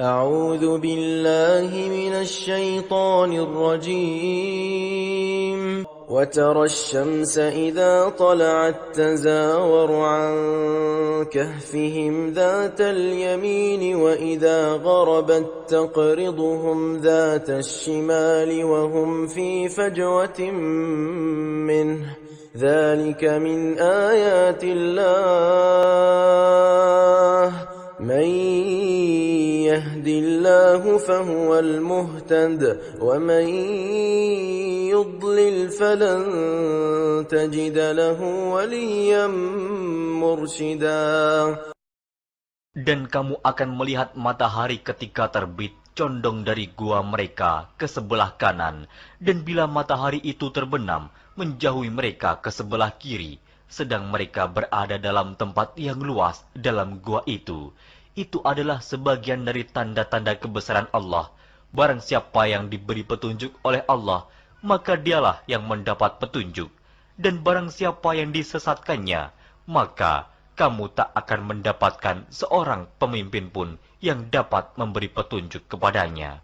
أعوذ بالله من الشيطان الرجيم. وترى الشمس إذا طلعت تزاور عن كهفهم ذات اليمين وإذا غربت تقرضهم ذات الشمال وهم في فجوة منه. ذلك من آيات الله. يهد الله فهو المهتد ومن يضلل فلن تجد له وليا مرشدا Dan kamu akan melihat matahari ketika terbit condong dari gua mereka ke sebelah kanan, dan bila matahari itu terbenam, menjauhi mereka ke sebelah kiri, sedang mereka berada dalam tempat yang luas dalam gua itu. itu adalah sebagian dari tanda-tanda kebesaran Allah. Barang siapa yang diberi petunjuk oleh Allah, maka dialah yang mendapat petunjuk. Dan barang siapa yang disesatkannya, maka kamu tak akan mendapatkan seorang pemimpin pun yang dapat memberi petunjuk kepadanya.